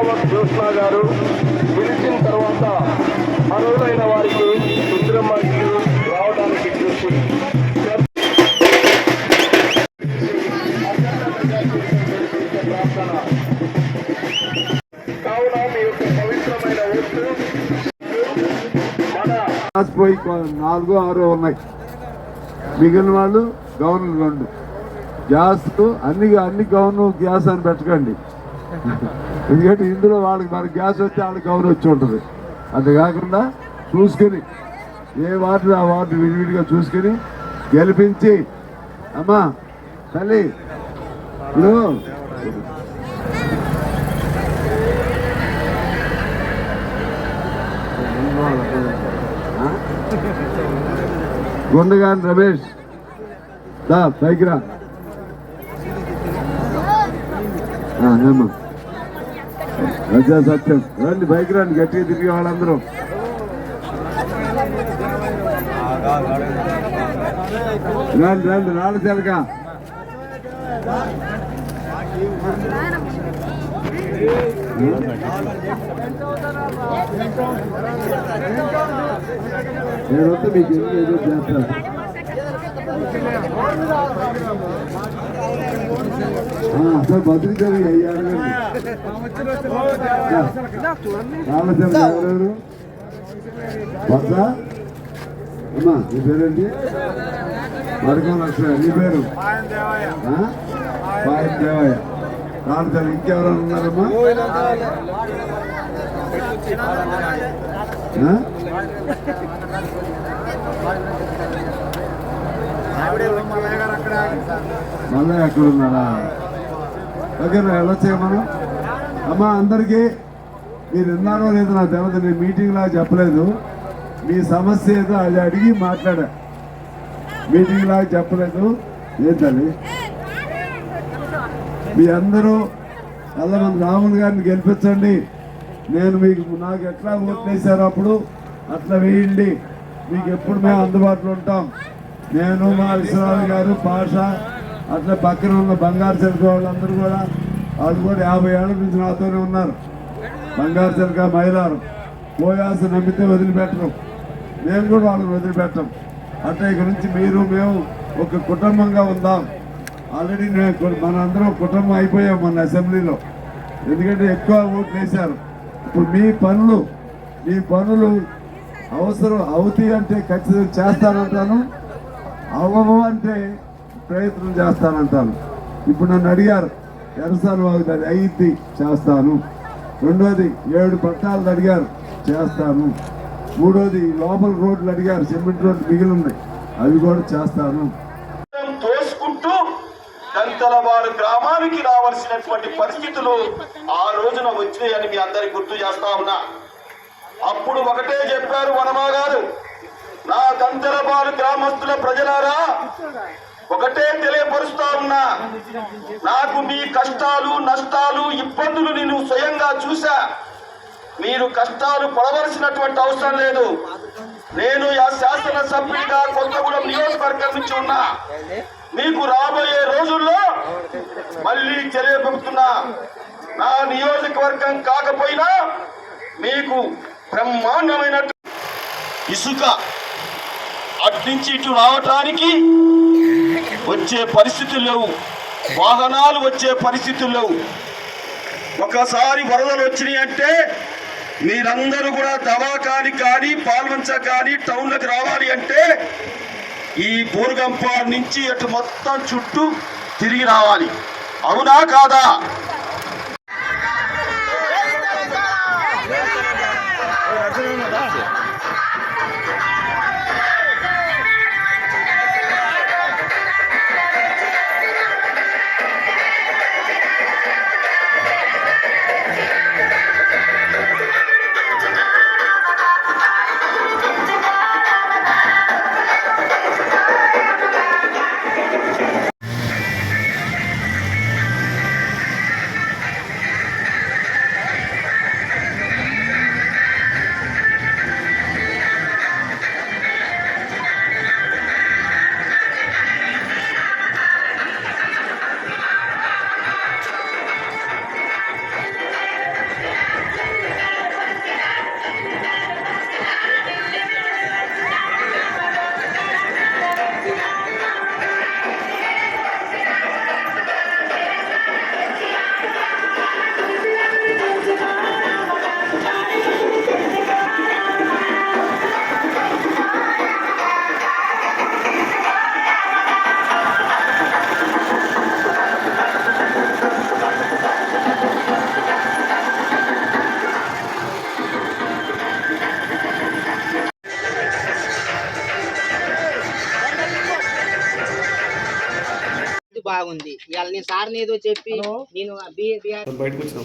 పద్మావత్ జ్యోత్స్న గారు పిలిచిన తర్వాత అర్హులైన వారికి రుద్రమ్మకి రావడానికి కృషి. కావున మీ యొక్క పవిత్రమైన ఓట్లు పోయి నాలుగు ఆరు ఉన్నాయి. మిగిలిన వాళ్ళు గవర్నర్ రెండు. గ్యాస్ అన్ని అన్ని గవర్నర్ గ్యాస్ అని పెట్టకండి. ఎందుకంటే ఇందులో వాళ్ళకి మనకి గ్యాస్ వస్తే వాళ్ళకి కవర్ వచ్చి ఉంటుంది. అంతేకాకుండా చూసుకొని చూసుకుని ఏ వార్డు ఆ వార్డు విడివిడిగా చూసుకుని గెలిపించి అమ్మా తల్లి ఇప్పుడు గుండగాని రమేష్ దా పైకి రా. ఆ, సత్యం రండి బైక్ రండి గట్టిగా తిరిగే వాళ్ళందరూ. రండి రండి రాళ్ళ తెలక నేను వస్తే మీకు ఏదో చేస్తాను ఆ, అసలు బతుకుతారు అయ్యారు రామచంద్ర ఎవరెవరు వద్ద అమ్మా నీ పేరేంటి? మరకం లక్ష్మణ నీ పేరు? పాయం దేవయ్య. రామచంద్ర ఇంకెవరైనా ఉన్నారమ్మా? మళ్ళీ ఎక్కడ ఓకే వెళ్ళొచ్చే మనం అమ్మా? అందరికీ మీరు విన్నారో లేదో నాకు తెలియదు నేను మీటింగ్ చెప్పలేదు. మీ సమస్య ఏదో అది అడిగి మాట్లాడా. మీటింగ్లా చెప్పలేదు. ఏంటది మీ అందరూ మంది రాములు గారిని గెలిపించండి. నేను మీకు నాకు ఎట్లా ఓట్లేసారో అప్పుడు అట్లా వేయండి. మీకు ఎప్పుడు మేము అందుబాటులో ఉంటాం. నేను మా విశ్వనాథ్ గారు పాష అట్లా పక్కన ఉన్న బంగారు చెరుకు వాళ్ళందరూ కూడా వాళ్ళు కూడా యాభై ఏళ్ళ నుంచి నాతోనే ఉన్నారు. బంగారు చెరుక మైలారు పోయాల్సి నమ్మితే వదిలిపెట్టరు. మేము కూడా వాళ్ళని వదిలిపెట్టం. అంటే ఇక నుంచి మీరు మేము ఒక కుటుంబంగా ఉందాం. ఆల్రెడీ నేను మనందరం కుటుంబం అయిపోయాం మన అసెంబ్లీలో. ఎందుకంటే ఎక్కువ ఓట్లు వేశారు. ఇప్పుడు మీ పనులు మీ పనులు అవసరం అవుతాయి అంటే ఖచ్చితంగా చేస్తానంటాను. అవ్వవు అంటే ప్రయత్నం చేస్తానంటాను. ఇప్పుడు నన్ను అడిగారు ఎరసాలు వాగుతుంది అయ్యిద్ది చేస్తాను. రెండోది ఏడు పట్టాలు అడిగారు చేస్తాను. మూడోది లోపల రోడ్లు అడిగారు సిమెంట్ రోడ్లు మిగిలి ఉన్నాయి అవి కూడా చేస్తాను. తోసుకుంటూ దంతలవారు గ్రామానికి రావాల్సినటువంటి పరిస్థితులు ఆ రోజున వచ్చాయని మీ అందరికి గుర్తు చేస్తా ఉన్నా. అప్పుడు ఒకటే చెప్పారు వనమా గారు నా దంతలవారు గ్రామస్తుల ప్రజలారా ఒకటే తెలియపరుస్తా ఉన్నా నాకు మీ కష్టాలు నష్టాలు ఇబ్బందులు నేను స్వయంగా చూసా మీరు కష్టాలు పడవలసినటువంటి అవసరం లేదు. నేను ఆ శాసన సభ్యుడిగా కొత్తగూడెం నియోజకవర్గం నుంచి ఉన్నా. మీకు రాబోయే రోజుల్లో మళ్ళీ తెలియబోతున్నా నా నియోజకవర్గం కాకపోయినా మీకు బ్రహ్మాండమైన ఇసుక అట్నుంచి ఇటు రావటానికి వచ్చే పరిస్థితులు లేవు వాహనాలు వచ్చే పరిస్థితులు లేవు ఒకసారి వరదలు వచ్చినాయి అంటే మీరందరూ కూడా దవాఖాని కానీ పాల్వంచ కానీ టౌన్లకు రావాలి అంటే ఈ బూరుగంపాడు నుంచి అటు మొత్తం చుట్టూ తిరిగి రావాలి అవునా కాదా బాగుంది. ఇవాళ నేను సార్ని ఏదో చెప్పి నేను బయటకు వచ్చిన